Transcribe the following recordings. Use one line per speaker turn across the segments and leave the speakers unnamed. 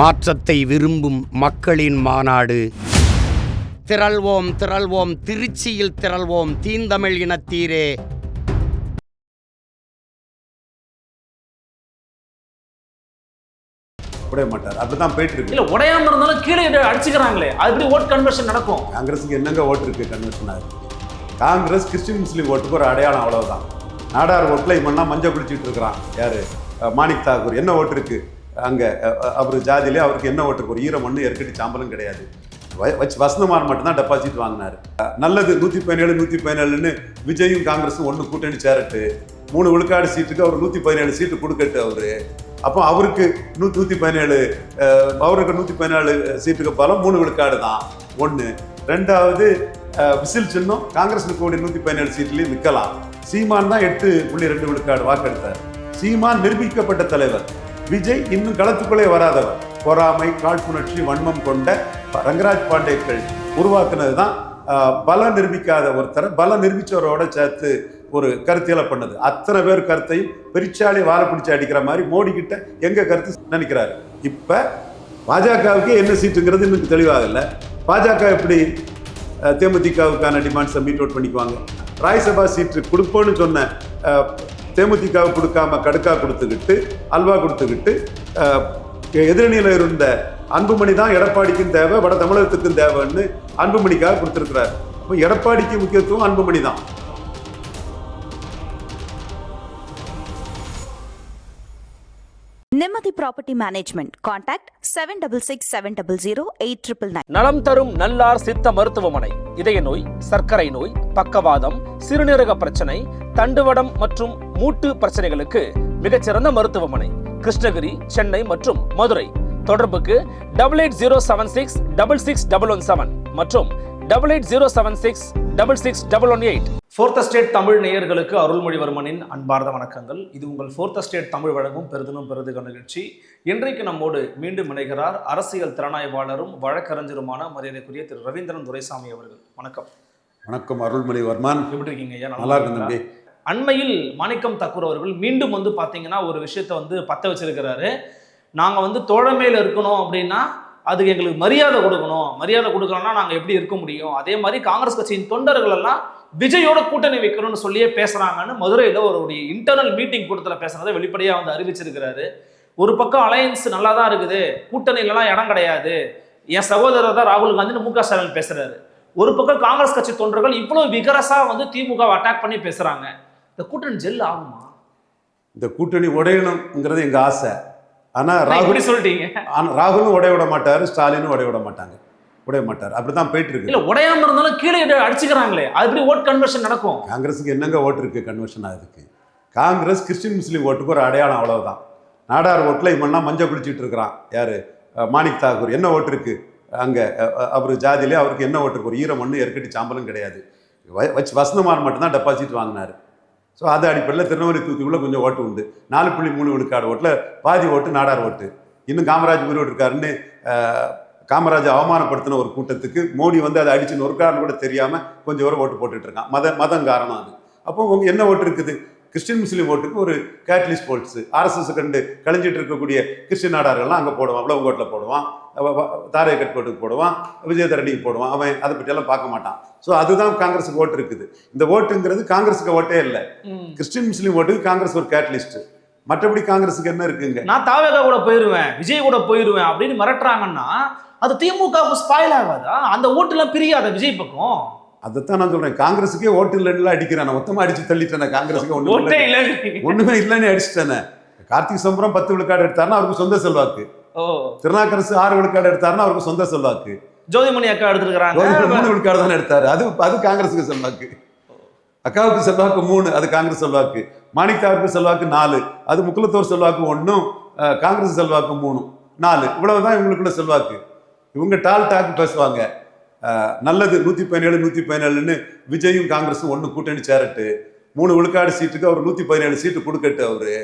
மாற்றத்தை விரும்பும் மக்களின் மாநாடு. திரள்வோம் திரள்வோம் திருச்சியில் திரள்வோம் தீந்தமிழ் இனத்தீரே.
விட மாட்டார். அப்படிதான் போயிட்டு இருக்கு
இல்ல உடையாம இருந்தாலும் கீழே அடிச்சுக்கிறாங்களே. அது எப்படி ஓட் கன்வர்ஷன் நடக்கும்?
காங்கிரஸுக்கு என்னங்க ஓட்டு இருக்கு கன்வென்ஷன் ஆகுது? காங்கிரஸ் கிறிஸ்டின் முஸ்லீம் ஓட்டுக்கு ஒரு அடையாளம் அவ்வளவுதான். நாடார் ஓட்டுல இவன்னா மஞ்சள் பிடிச்சிட்டு இருக்கிறான். யாரு? மாணிக் தாக்கூர் என்ன ஓட்டு இருக்கு? அங்க அவர் ஜாதியிலே அவருக்கு என்ன ஓட்டு ஈர ஒரு ஈரம் ஒன்று சாம்பலும் கிடையாது. வ- வச்சு வசந்தமார் மட்டும்தான் டெபாசிட் வாங்கினாரு. நல்லது நூற்றி பதினேழு நூற்றி பதினேழுன்னு விஜயும் காங்கிரஸும் ஒன்று கூட்டணி சேரட்டு. மூணு விழுக்காடு சீட்டுக்கு அவர் நூற்றி பதினேழு சீட்டு கொடுக்கட்டு அவரு. அப்போ அவருக்கு நூ நூற்றி பதினேழு அஹ், அவருக்கு நூற்றி பதினேழு சீட்டுக்கு பலம் மூணு விழுக்காடு தான். ஒன்று ரெண்டாவது விசில் சின்னம் காங்கிரஸுக்கு கூடிய நூற்றி பதினேழு சீட்லேயும் நிற்கலாம் சீமான் தான் எட்டு புள்ளி ரெண்டு விழுக்காடு வாக்கெடுத்தார். சீமான் நிரூபிக்கப்பட்ட தலைவர். விஜய் இன்னும் களத்துக்குள்ளே வராதவர். பொறாமை காழ்ப்புணர்ச்சி வன்மம் கொண்ட ரங்கராஜ் பாண்டேக்கள் உருவாக்குனது தான் பலம் நிரூபிக்காத ஒருத்தரை பலம் நிரூபிச்சவரோட சேர்த்து ஒரு கருத்தியலை பண்ணது. அத்தனை பேர் கருத்தையும் பெரிச்சாலே வாழை பிடிச்சி அடிக்கிற மாதிரி மோடி கிட்ட எங்க கருத்து நினைக்கிறாரு? இப்போ பாஜகவுக்கு என்ன சீட்டுங்கிறது இன்னும் தெளிவாகல பாஜக எப்படி தேமுதிகவுக்கான டிமாண்ட்ஸை மீட் அவுட் பண்ணிக்குவாங்க? ராய்சபா சீட்டு கொடுப்போன்னு சொன்ன தேமுதிகவுக்கு கொடுக்காம கடுக்கா கொடுத்துக்கிட்டு அல்வா கொடுத்துக்கிட்டு எதிரணியில் இருந்த அன்புமணி தான் எடப்பாடிக்கும் தேவை வட தமிழகத்துக்கும் தேவைன்னு அன்புமணிக்காக கொடுத்துருக்கிறார். அப்போ எடப்பாடிக்கு முக்கியத்துவம் அன்புமணி தான்.
Nimmathi property management contact seven double six seven double zero eight triple nine
நலம் தரும் நல்லார் சித்த மருத்துவமனை. இதய நோய் சர்க்கரை நோய் பக்கவாதம் சிறுநீரக பிரச்சனை தண்டுவடம் மற்றும் மூட்டு பிரச்சனைகளுக்கு மிகச்சிறந்த மருத்துவமனை கிருஷ்ணகிரி சென்னை மற்றும் மதுரை. தொடர்புக்கு double eight zero seven six double six double one seven மற்றும் double eight zero seven six double six double one eight
fourth state Tamil நேயர்களுக்கு அருள்மொழிவர்மனின் அன்பார்ந்த வணக்கங்கள். இது உங்கள் ஃபோர்த் ஸ்டேட் தமிழ் வழங்கும் பெருதினும் பெருதுக நிகழ்ச்சி. இன்றைக்கு நம்மோடு மீண்டும் இணைகிறார் அரசியல் திறனாய்வாளரும் வழக்கறிஞருமான மரியாதைக்குரிய திரு. ரவீந்திரன் துரைசாமி அவர்கள். வணக்கம்.
வணக்கம் அருள்மொழி வர்மான்
எப்படி இருக்கீங்க ஐயா?
நல்லா இருக்கும் தம்பி.
அண்மையில் மாணிக்கம் தக்குறவர்கள் அவர்கள் மீண்டும் வந்து பார்த்தீங்கன்னா ஒரு விஷயத்தை வந்து பத்த வச்சிருக்கிறாரு. நாங்கள் வந்து தோழமையில் இருக்கணும் அப்படின்னா அதுக்கு எங்களுக்கு மரியாதை கொடுக்கணும். மரியாதை கொடுக்கலன்னா நாங்கள் எப்படி இருக்க முடியும்? அதே மாதிரி காங்கிரஸ் கட்சியின் தொண்டர்கள் எல்லாம் விஜயோட கூட்டணி வைக்கணும்னு சொல்லியே பேசுறாங்கன்னு மதுரையில் ஒரு இன்டர்னல் மீட்டிங் கூட்டத்தில் பேசுகிறத வெளிப்படையாக வந்து அறிவிச்சிருக்கிறாரு. ஒரு பக்கம் அலையன்ஸ் நல்லா தான் இருக்குது. கூட்டணியிலலாம் இடம் கிடையாது. என் சகோதரர் தான் ராகுல் காந்தின்னு மு க ஸ்டாலின் பேசுறாரு. ஒரு பக்கம் காங்கிரஸ் கட்சி தொண்டர்கள் இவ்வளவு விகரசா வந்து திமுக அட்டாக் பண்ணி பேசுறாங்க. இந்த கூட்டணி ஜெல் ஆகுமா?
இந்த கூட்டணி உடையணுங்கிறது எங்க ஆசை. ஆனா ராகுல்
சொல்லிட்டீங்க.
ஆனா ராகுலும் உடைய விட மாட்டாரு ஸ்டாலினும் உடைய விட மாட்டாங்க. உடைய மாட்டார். அப்படிதான் போயிட்டு இருக்கு.
இல்ல உடையாம இருந்தாலும் கீழே அடிச்சுக்கிறாங்களே. அது எப்படி ஓட் கன்வர்ஷன் நடக்கும்?
காங்கிரஸுக்கு என்னங்க ஓட்டு இருக்கு? கன்வென்ஷன் ஆகுதுக்கு. காங்கிரஸ் கிறிஸ்டின் முஸ்லீம் ஓட்டுக்கு ஒரு அடையாளம் அவ்வளவுதான். நாடார் ஓட்டுல இவன்னா மஞ்சள் குளிச்சிட்டு இருக்கிறான். யாரு? மாணிக் தாக்கூர் என்ன ஓட்டு இருக்கு? அங்க அவர் ஜாதியிலே அவருக்கு என்ன ஓட்டு இருக்கு? ஒரு ஈரம் ஒன்று எற்கட்டி சாம்பலும் கிடையாது. வச்சு வசந்தமார் மட்டும்தான் டெபாசிட் வாங்கினாரு. ஸோ அது அடிப்படையில் திருநெல்வேலி தூத்துக்குள்ள கொஞ்சம் ஓட்டு உண்டு. நாலு புள்ளி மூணு விழுக்காடு ஓட்டில் பாதி ஓட்டு நாடார் ஓட்டு. இன்னும் காமராஜ் உயிரோடு இருக்காருன்னு காமராஜ் அவமானப்படுத்தின ஒரு கூட்டத்துக்கு மோடி வந்து அதை அடிச்சு நொறுக்காருன்னு கூட தெரியாமல் கொஞ்சம் வரை ஓட்டு போட்டுட்டு இருக்கான். மத மதம் காரணம் அது. அப்போ உங்க என்ன ஓட்டு இருக்குது? கிறிஸ்டின் முஸ்லீம் ஓட்டுக்கு ஒரு கேட்லிஸ் போல்ட்ஸ் ஆர்எஸ்எஸ் கண்டு கழிஞ்சிட்டு இருக்கக்கூடிய கிறிஸ்டின் நாடார்கள்லாம் அங்கே போடுவான் அவ்வளோ ஓட்டில் போடுவான். தாரை கோட்டுக்கு போடுவான் விஜயதரணிக்கு போடுவான் அவன் அதை பற்றியெல்லாம் பார்க்க மாட்டான். ஸோ அதுதான் காங்கிரஸுக்கு ஓட்டு இருக்குது. இந்த ஓட்டுங்கிறது காங்கிரஸுக்கு ஓட்டே இல்லை. கிறிஸ்டின் முஸ்லீம் ஓட்டுக்கு காங்கிரஸ் ஒரு கேட்டலிஸ்ட் மற்றபடி காங்கிரஸுக்கு என்ன இருக்குங்க?
நான் தாவேகா கூட போயிருவேன் விஜய் கூட போயிருவேன் அப்படின்னு மிரட்டுறாங்கன்னா அது திமுகவுக்கு ஸ்பாயில் ஆகாதா? அந்த ஓட்டுலாம் பிரியாத விஜய் பக்கம்?
அதைத்தான் நான் சொல்றேன். காங்கிரஸுக்கே ஓட்டு இல்லைன்னு அடிக்கிறேன். நான் மொத்தமா அடிச்சு தள்ளிட்டேன் காங்கிரஸுக்கு ஒண்ணுமே இல்லைன்னு அடிச்சிட்டேனே. கார்த்திக் சம்பரம் பத்து விழுக்காடு எடுத்தாருன்னா அவருக்கு சொந்த செல்வாக்கு. திருநாக்கரசு ஆறு விழுக்காடு எடுத்தாருன்னா அவருக்கு சொந்த செல்வாக்கு.
ஜோதிமணி அக்கா எடுத்துருக்காங்க
மூணு விழுக்காடு தானே எடுத்தாரு. அது அது காங்கிரஸுக்கு செல்வாக்கு. அக்காவுக்கு செல்வாக்கு மூணு அது காங்கிரஸ் செல்வாக்கு. மாணிக்காவுக்கு செல்வாக்கு நாலு அது முக்குலத்தோர் செல்வாக்கு ஒன்றும் காங்கிரஸ் செல்வாக்கு மூணும் நாலு. இவ்வளவுதான் இவங்களுக்குள்ள செல்வாக்கு. இவங்க டால் டாக் பேசுவாங்க. நல்லது நூற்றி பதினேழு நூற்றி பதினேழுன்னு விஜயும் காங்கிரஸும் ஒன்று கூட்டணி சேரட்டு. மூணு விழுக்காடு சீட்டுக்கு அவர் நூற்றி பதினேழு சீட்டு கொடுக்கட்டு அவரு.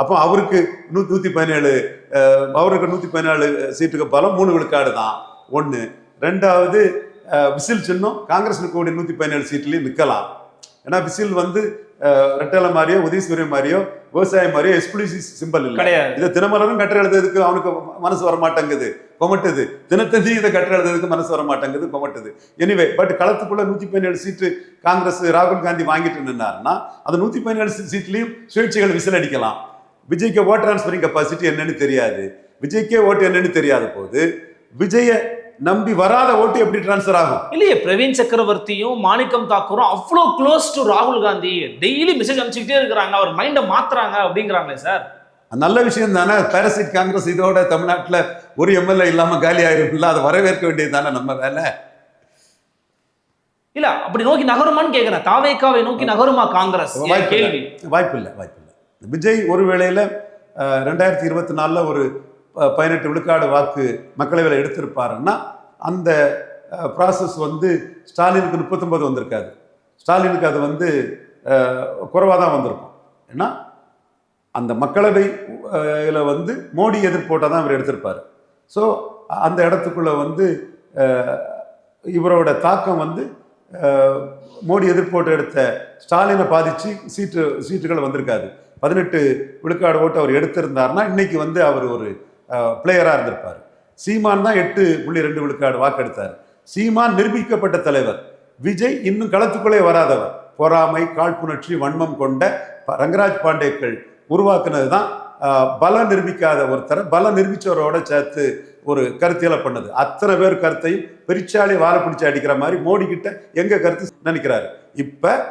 அப்போ அவருக்கு நூ நூற்றி பதினேழு அவருக்கு நூற்றி பதினேழு சீட்டுக்கு பலம் மூணு விழுக்காடு தான். ஒன்று ரெண்டாவது விசில் சின்னம் காங்கிரஸ் கூடிய நூற்றி பதினேழு சீட்லேயும் நிற்கலாம் ஏன்னா விசில் வந்து ரெட்டலை மாதிரியோ உதயசூரியன் மாதிரியோ விவசாயம் மாதிரியோ எக்ஸ்க்ளூசிவ் சிம்பல் இல்லை.
கிடையாது.
இதை தினமலரும் கட்டுரை எழுதுறதுக்கு அவனுக்கு மனசு வர மாட்டேங்குது கொமட்டுது. தினத்தந்தி இதை கட்டுரை எழுதுறதுக்கு மனசு வர மாட்டேங்குது கொமட்டுது. எனிவே பட் களத்துக்குள்ள நூத்தி பதினேழு சீட்டு காங்கிரஸ் ராகுல் காந்தி வாங்கிட்டு நின்னாருன்னா அந்த நூத்தி பதினேழு சீட்லயும் சுயேட்சைகள் விசில் அடிக்கலாம். விஜய்க்கு ஓட் டிரான்ஸ்பரிங் கெப்பாசிட்டி என்னன்னு தெரியாது. விஜய்க்கே ஓட்டு என்னன்னு தெரியாத போது விஜய நம்பி வராத ஓட்டு எப்படி டிரான்ஸ்ஃபர் ஆகும்?
இல்லையே பிரவீன் சக்கரவர்த்தியும் மாணிக்கம் தாக்கூரும் அவ்வளோ க்ளோஸ் டு ராகுல் காந்தி. டெய்லி மெசேஜ் அனுப்பிச்சுக்கிட்டே இருக்கிறாங்க. அவர் மைண்டை மாத்துறாங்க அப்படிங்கிறாங்களே சார்.
நல்ல விஷயம் தானே. பாரசிட் காங்கிரஸ் இதோட தமிழ்நாட்டுல ஒரு எம்எல்ஏ இல்லாம காலி ஆயிருக்குல்ல அதை வரவேற்க வேண்டியது தானே நம்ம வேலை.
இல்ல அப்படி நோக்கி நகருமான்னு கேக்குறேன். தாவேக்காவை நோக்கி நகருமா காங்கிரஸ்?
வாய்ப்பு.
கேள்வி.
வாய்ப்பு இல்லை வாய்ப்பு விஜய் ஒரு வேளையில் ரெண்டாயிரத்தி இருபத்தி நாலில் ஒரு ப- பதினெட்டு விழுக்காடு வாக்கு மக்களவையில் எடுத்திருப்பாருன்னா அந்த ப்ராசஸ் வந்து ஸ்டாலினுக்கு முப்பத்தொம்பது வந்திருக்காது. ஸ்டாலினுக்கு அது வந்து குறைவாக தான் வந்திருக்கும். ஏன்னா அந்த மக்களவை அஹ், வந்து மோடி எதிர்ப்போட்டால் தான் இவர் எடுத்திருப்பார். ஸோ அந்த இடத்துக்குள்ளே வந்து இவரோட தாக்கம் வந்து மோடி எதிர்ப்போட்டு எடுத்த ஸ்டாலினை பாதித்து சீட்டு சீட்டுகள் வந்திருக்காது. பதினெட்டு விழுக்காடு ஓட்டு அவர் எடுத்திருந்தாருன்னா இன்னைக்கு வந்து அவர் ஒரு பிளேயராக இருந்திருப்பார். சீமான் தான் எட்டு புள்ளி ரெண்டு விழுக்காடு வாக்கெடுத்தார். சீமான் நிரூபிக்கப்பட்ட தலைவர். விஜய் இன்னும் களத்துக்குள்ளே வராதவர். பொறாமை காழ்ப்புணர்ச்சி வன்மம் கொண்ட ப- ரங்கராஜ் பாண்டேக்கள் உருவாக்குனது தான் பலம் நிரூபிக்காத ஒருத்தரை பலம் நிரூபித்தவரோட சேர்த்து ஒரு கருத்தியலை பண்ணது. அத்தனை பேர் கருத்தையும் பெரிச்சாலே வாழை பிடிச்சி அடிக்கிற மாதிரி மோடி கிட்ட எங்க கருத்து நினைக்கிறாரு. இப்ப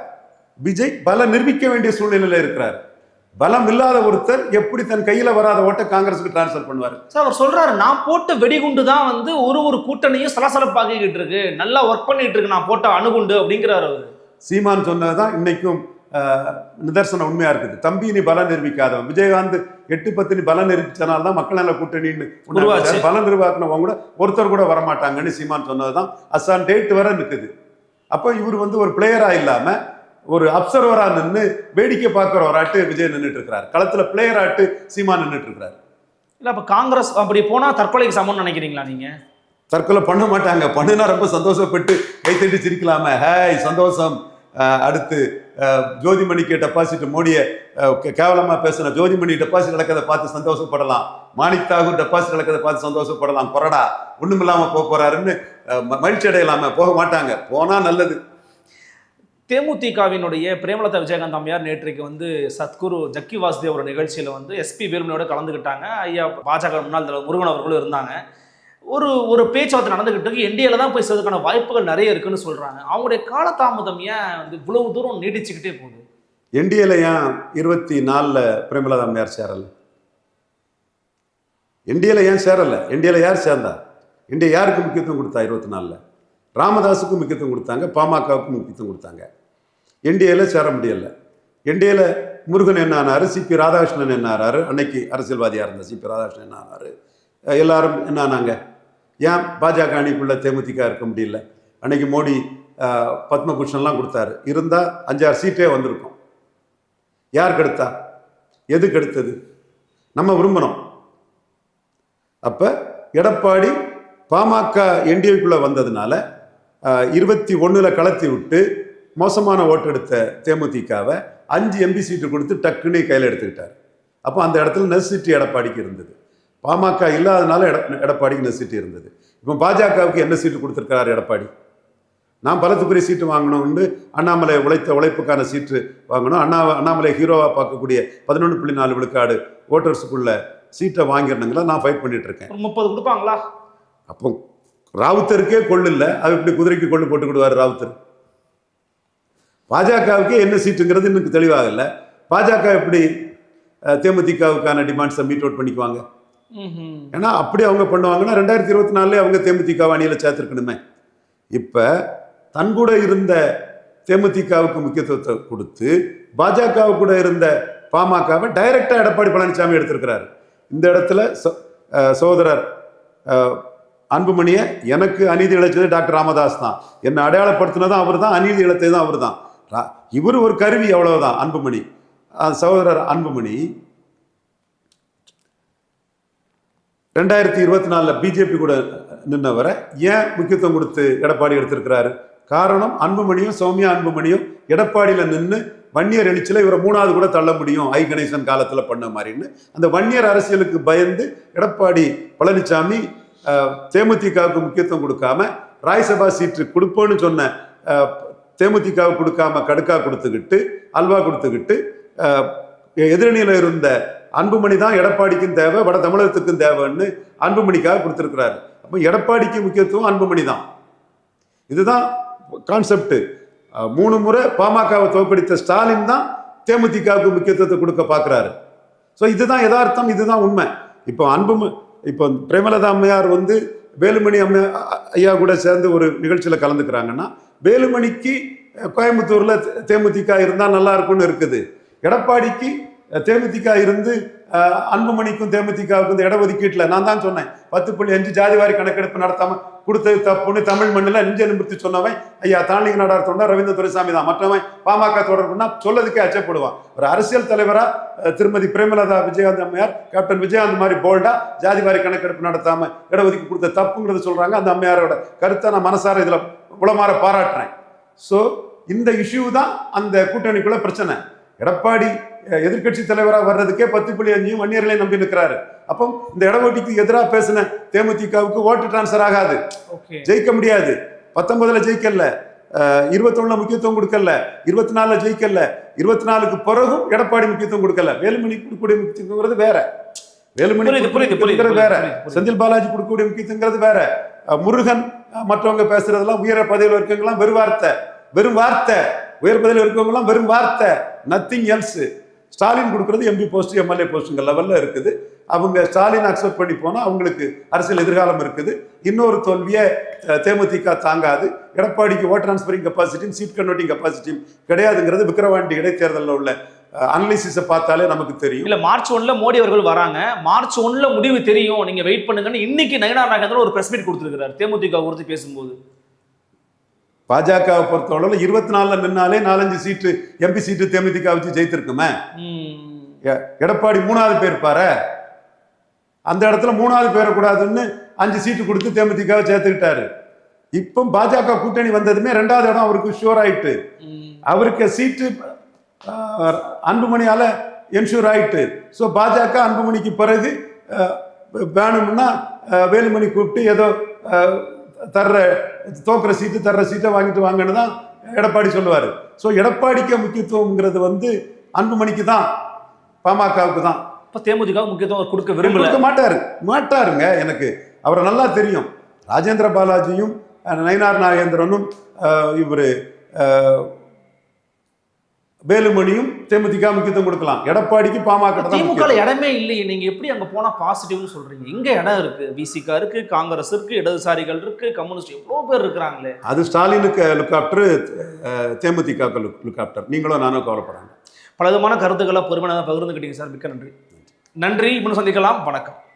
விஜய் பலம் நிரூபிக்க வேண்டிய சூழ்நிலையில இருக்கிறார். பலம் இல்லாத ஒருத்தர் எப்படி தன் கையில வராத ஓட்ட காங்கிரஸுக்கு டிரான்ஸ்ஃபர் பண்ணுவார்?
சார் அவர் சொல்றாரு நான் போட்ட வெடிகுண்டு தான் வந்து ஒரு ஒரு கூட்டணியும் சலசலப்பாக்கிக்கிட்டு இருக்கு. நல்லா ஒர்க் பண்ணிட்டு இருக்கு. நான் போட்ட அணுகுண்டு அப்படிங்கிறாரு அவரு.
சீமான் சொன்னதுதான் இன்னைக்கும் நிதர்சனம் உண்மையா இருக்குது. தம்பி நீ பலம் நிரூபிக்காதவன். விஜயகாந்த் எட்டு பத்து நீ பலம் நிரூபிச்சனால தான் மக்கள் நல கூட்டணின்னு. பலம் நிர்வாகினவங்க கூட ஒருத்தர் கூட வரமாட்டாங்கன்னு சீமான் சொன்னதுதான். அசான் டேட் வர நிற்குது அப்போ இவர் வந்து ஒரு பிளேயரா இல்லாம ஒரு அப்சர்வரா நின்று வேடிக்கை பார்க்குற ஒரு ஆட்டு விஜய் நின்றுட்டு இருக்கிறார் களத்துல பிளேயர் ஆட்டு சீமான் நின்றுட்டு இருக்கிறார்
இல்ல அப்ப காங்கிரஸ் அப்படி போனா தற்கொலைக்கு சமம்னு நினைக்கிறீங்களா நீங்க?
தற்கொலை பண்ண மாட்டாங்க. பண்ணுனா ரொம்ப சந்தோஷப்பட்டு கைத்தட்டி சிரிக்கலாமே. ஹேய் சந்தோஷம். அடுத்து ஜோதிமணிக்கு டெபாசிட் மோடியை அஹ், கே- கேவலமா பேசின ஜோதிமணி டெபாசிட் நடக்கிறத பார்த்து சந்தோஷப்படலாம். மாணிக் தாகூர் டெபாசிட் நடக்கிறத பார்த்து சந்தோஷப்படலாம். ஒண்ணும் இல்லாம போக ம- மகிழ்ச்சி அடையலாம. போக மாட்டாங்க. போனா நல்லது.
தேமுதிகவினுடைய பிரேமலதா விஜயகாந்த் அம்மையார் நேற்றைக்கு வந்து சத்குரு ஜக்கி வாசுதேவ் ஒரு நிகழ்ச்சியில் வந்து எஸ்பி வேலுமணியோட கலந்துக்கிட்டாங்க ஐயா பாஜக முன்னாள் தலைவர் முருகன் அவர்களும் இருந்தாங்க. ஒரு ஒரு பேச்சுவார்த்தை நடந்துகிட்டு இருக்கு. என்டிஏல தான் போய் சேர்றதுக்கான வாய்ப்புகள் நிறைய இருக்குன்னு சொல்றாங்க. அவங்களுடைய காலதாமதம் ஏன் வந்து இவ்வளவு தூரம் நீடிச்சுக்கிட்டே போகுது?
என்டிஏல ஏன் இருபத்தி நாலில் பிரேமலதா அம்மையார் சேரல? என்டிஏல ஏன் சேரல? என்டிஏல யார் சேர்ந்தா? இன்றைய யாருக்கு முக்கியத்துவம் கொடுத்தா இருபத்தி நாலில்? ராமதாஸுக்கும் முக்கியத்துவம் கொடுத்தாங்க பாமகவுக்கும் முக்கியத்துவம் கொடுத்தாங்க. என்டிஏல சேர முடியல. என்டிஏல முருகன் என்ன ஆனார் சிபி ராதாகிருஷ்ணன் என்ன ஆனாரு அன்னைக்கு அரசியல்வாதியாக இருந்த சிபி ராதாகிருஷ்ணன் என்ன எல்லாரும் என்ன ஆனாங்க ஏன் பாஜக அணிக்குள்ளே தேமுதிக இருக்க முடியல? அன்னைக்கு மோடி பத்மபூஷன்லாம் கொடுத்தாரு. இருந்தால் அஞ்சாறு சீட்டே வந்திருக்கும். யார் கெடுத்தா? எது கெடுத்தது? நம்ம விரும்பணும். அப்போ எடப்பாடி பாமக என்டிஏக்குள்ளே வந்ததுனால இருபத்தி ஒன்றில் கலத்தி விட்டு மோசமான ஓட்டு எடுத்த தேமுதிகவை அஞ்சு எம்பி சீட்டு கொடுத்து டக்குன்னு கையில் எடுத்துக்கிட்டார். அப்போ அந்த இடத்துல நெசிட்டி எடப்பாடிக்கு இருந்தது. பாமக இல்லாதனால எட எடப்பாடிக்கு நெசிட்டி இருந்தது. இப்போ பாஜகவுக்கு என்ன சீட்டு கொடுத்துருக்காரு எடப்பாடி? நான் பலத்துக்குரிய சீட்டு வாங்கணும்னு அண்ணாமலை உழைத்த உழைப்புக்கான சீட்டு வாங்கணும். அண்ணா அண்ணாமலை ஹீரோவாக பார்க்கக்கூடிய பதினொன்று புள்ளி நாலு விழுக்காடு ஓட்டர்ஸுக்குள்ள சீட்டை வாங்கிடணுங்களா நான் ஃபைட் பண்ணிட்டு இருக்கேன்
முப்பது கொடுப்பாங்களா?
அப்போ ராவுத்தருக்கே கொள்ளு இல்லை. அது இப்படி குதிரைக்கு கொள்ளு போட்டுக்கிடுவார் ராவுத்தர். பாஜகவுக்கு என்ன சீட்டுங்கிறது இன்னும் தெளிவாகல. பாஜக எப்படி தேமுதிகவுக்கான டிமாண்ட்ஸை மீட் அவுட் பண்ணிக்குவாங்க. ஏன்னா அப்படி அவங்க பண்ணுவாங்கன்னா ரெண்டாயிரத்தி இருபத்தி நாலுலேயே அவங்க தேமுதிக அணியில் சேர்த்துருக்கணுமே. இப்போ தன் கூட இருந்த தேமுதிகவுக்கு முக்கியத்துவத்தை கொடுத்து பாஜக கூட இருந்த பாமகவை டைரக்டா எடப்பாடி பழனிசாமி எடுத்திருக்கிறாரு. இந்த இடத்துல சோ- அஹ் சகோதரர் அஹ், அன்புமணியை எனக்கு அநீதி இழைச்சது டாக்டர் ராமதாஸ் தான். என்னை அடையாளப்படுத்தினதும் அவர் தான் அநீதி இழைத்ததும் அவர் தான் இவர் ஒரு கருவி அவ்வளவுதான் அன்புமணி. சகோதரர் அன்புமணி. ரெண்டாயிரத்தி இருபத்தி நாலில் பிஜேபி கூட நின்னவரை ஏன் முக்கியத்துவம் கொடுத்து எடப்பாடி எடுத்திருக்கிறாரு? காரணம் அன்புமணியும் சௌமியா அன்புமணியும் எடப்பாடியில் நின்று வன்னியர் எழுச்சியில் இவரை மூணாவது கூட தள்ள முடியும் ஐ கணேசன் காலத்தில் பண்ண மாதிரின்னு. அந்த வன்னியர் அரசியலுக்கு பயந்து எடப்பாடி பழனிசாமி தேமுதிகவுக்கு முக்கியத்துவம் கொடுக்காம ராய்சபா சீட்டு கொடுப்போன்னு சொன்ன அஹ், தேமுதிகவுக்கு கொடுக்காம கடுக்கா கொடுத்துக்கிட்டு அல்வா கொடுத்துக்கிட்டு எதிரணியில் இருந்த அன்புமணி தான் எடப்பாடிக்கும் தேவை வட தமிழகத்துக்கும் தேவைன்னு அன்புமணிக்காக கொடுத்துருக்கிறாரு. அப்போ எடப்பாடிக்கு முக்கியத்துவம் அன்புமணி தான். இதுதான் கான்செப்ட் மூணு முறை பாமகவை தோற்கடித்த ஸ்டாலின் தான் தேமுதிகவுக்கு முக்கியத்துவத்தை கொடுக்க பார்க்குறாரு. ஸோ இதுதான் யதார்த்தம் இதுதான் உண்மை. இப்போ அன்பு இப்போ பிரேமலதா அம்மையார் வந்து வேலுமணி அம்மையா ஐயா கூட சேர்ந்து ஒரு நிகழ்ச்சியில் கலந்துக்கிறாங்கன்னா வேலுமணிக்கு கோயம்புத்தூரில் தேமுதிக இருந்தால் நல்லா இருக்கும்னு இருக்குது. எடப்பாடிக்கு தேமுதிக இருந்து அன்புமணிக்கும் தேமுதிகவுக்கும் இந்த இடஒதுக்கீட்டில் நான் தான் சொன்னேன். பத்து புள்ளி அஞ்சு ஜாதிவாரி கணக்கெடுப்பு நடத்தாம கொடுத்தது தப்புன்னு தமிழ் மண்ணில் நெஞ்ச நிமிர்த்தி சொன்னவன் ஐயா தாண்டி நாடார் தொண்டர் ரவீந்திர துரைசாமி தான். மற்றவன் பாமக தொடர்புனா சொல்லதுக்கே அச்சப்படுவான். ஒரு அரசியல் தலைவராக திருமதி பிரேமலதா விஜயகாந்த் அம்மையார் கேப்டன் விஜயகாந்த் மாதிரி போல்டா ஜாதிவாரி கணக்கெடுப்பு நடத்தாம இடஒதுக்கி கொடுத்த தப்புங்கிறத சொல்றாங்க அந்த அம்மையாரோட கருத்தை நான் மனசார இதில் உளமாற பாராட்டுறேன். ஸோ இந்த இஷ்யூ தான் அந்த கூட்டணிக்குள்ள பிரச்சனை. எடப்பாடி அஹ், எதிர்க்கட்சி தலைவராக வர்றதுக்கே பத்து புள்ளி அஞ்சையும் வன்னியர்களை நம்பி நிற்கிறாரு அப்போ இந்த இடஒதுக்கீட்டுக்கு எதிராக பேசின தேமுதிகவுக்கு ஓட்டு டிரான்ஸ்ஃபர் ஆகாது. ஜெயிக்க முடியாது. பத்தொன்பதுல ஜெயிக்கல. இருபத்தொன்னுல முக்கியத்துவம் கொடுக்கல. இருபத்தி நாலுல ஜெயிக்கல. இருபத்தி நாலுக்கு பிறகும் எடப்பாடி முக்கியத்துவம் கொடுக்கல. வேலுமணி கொடுக்கக்கூடிய முக்கியத்துவங்கிறது வேற. வேலுமணி வேற. செந்தில் பாலாஜி கொடுக்கக்கூடிய முக்கியத்துவங்கிறது வேற. முருகன் மற்றவங்க பேசுறதெல்லாம் உயர பதவியில் இருக்கவங்கலாம் வெறும் வார்த்தை வெறும் வார்த்தை. உயர் பதவியில் இருக்கவங்கலாம் வெறும் வார்த்தை. நத்திங் எல்ஸ் ஸ்டாலின் கொடுக்கறது எம்பி போஸ்ட் எம்எல்ஏ போஸ்ட்டுங்க லெவலில் இருக்குது. அவங்க ஸ்டாலின் அக்செப்ட் பண்ணி போனால் அவங்களுக்கு அரசியல் எதிர்காலம் இருக்குது. இன்னொரு தோல்வியை தேமுதிக தாங்காது. எடப்பாடிக்கு ஓட் டிரான்ஸ்பரிங் கெப்பாசிட்டியும் சீட் கன்வெர்ட்டிங் கெப்பாசிட்டியும் கிடையாதுங்கிறது விக்கிரவாண்டி இடைத்தேர்தலில் உள்ள அனலிசிஸை பார்த்தாலே நமக்கு தெரியும்.
இல்ல மார்ச் ஒன்ல மோடி அவர்கள் வராங்க. மார்ச் ஒன்ல முடிவு தெரியும். நீங்க வெயிட் பண்ணுங்கன்னு இன்னைக்கு நயனார் நாகேந்திரன் ஒரு பிரஸ் மீட் கொடுத்திருக்கிறார். தேமுதிக குறித்து பேசும்போது.
பாஜகவை பொறுத்தளவில் இருபத்தி நாலுல நின்னாலே நாலஞ்சு சீட்டு எம்பி சீட்டு தேமுதிக வச்சு ஜெயித்திருக்குமே. எடப்பாடி மூணாவது பேர் பாரு. அந்த இடத்துல மூணாவது பேரக்கூடாதுன்னு அஞ்சு சீட்டு கொடுத்து தேமுதிகவை சேர்த்துக்கிட்டாரு. இப்போ பாஜக கூட்டணி வந்ததுமே ரெண்டாவது இடம் அவருக்கு ஷூர் ஆயிட்டு. அவருக்கு சீட்டு அன்புமணியால என்ஷூர் ஆயிட்டு. ஸோ பாஜக அன்புமணிக்கு பிறகு வேணும்னா வேலுமணி கூப்பிட்டு ஏதோ தர்ற தோக்குற சீட்டு தர்ற சீட்டை வாங்கிட்டு வாங்கன்னு தான் எடப்பாடி சொல்லுவார். ஸோ எடப்பாடிக்கு முக்கியத்துவம்ங்கிறது வந்து அன்புமணிக்கு தான் பாமகவுக்கு தான்.
இப்ப தேமுதிக முக்கியத்துவம் கொடுக்க விரும்பல.
கொடுக்க மாட்டாரு. மாட்டாருங்க எனக்கு. அவரை நல்லா தெரியும். ராஜேந்திர பாலாஜியும் நயினார் நாகேந்திரனும் இவர் வேலுமணியும் தேமுதிக முக்கியத்துவம் கொடுக்கலாம். எடப்பாடிக்கு பாமக
திமுக. இடமே இல்லையே. நீங்க எப்படி அங்க போனா பாசிட்டிவ்னு சொல்றீங்க? எங்க இடம் இருக்கு. விசிகா இருக்கு காங்கிரஸ் இருக்கு இடதுசாரிகள் இருக்கு கம்யூனிஸ்ட் எவ்வளவு பேர் இருக்கிறாங்களே?
அது ஸ்டாலினுக்கு look after DMDK look after நீங்களும் நானும் கவலைப்படாங்க
பலவிதமான கருத்துக்களை பொறுமையாக பகிர்ந்துக்கிட்டீங்க சார். மிக்க நன்றி. நன்றி. இன்னும் சந்திக்கலாம். வணக்கம்.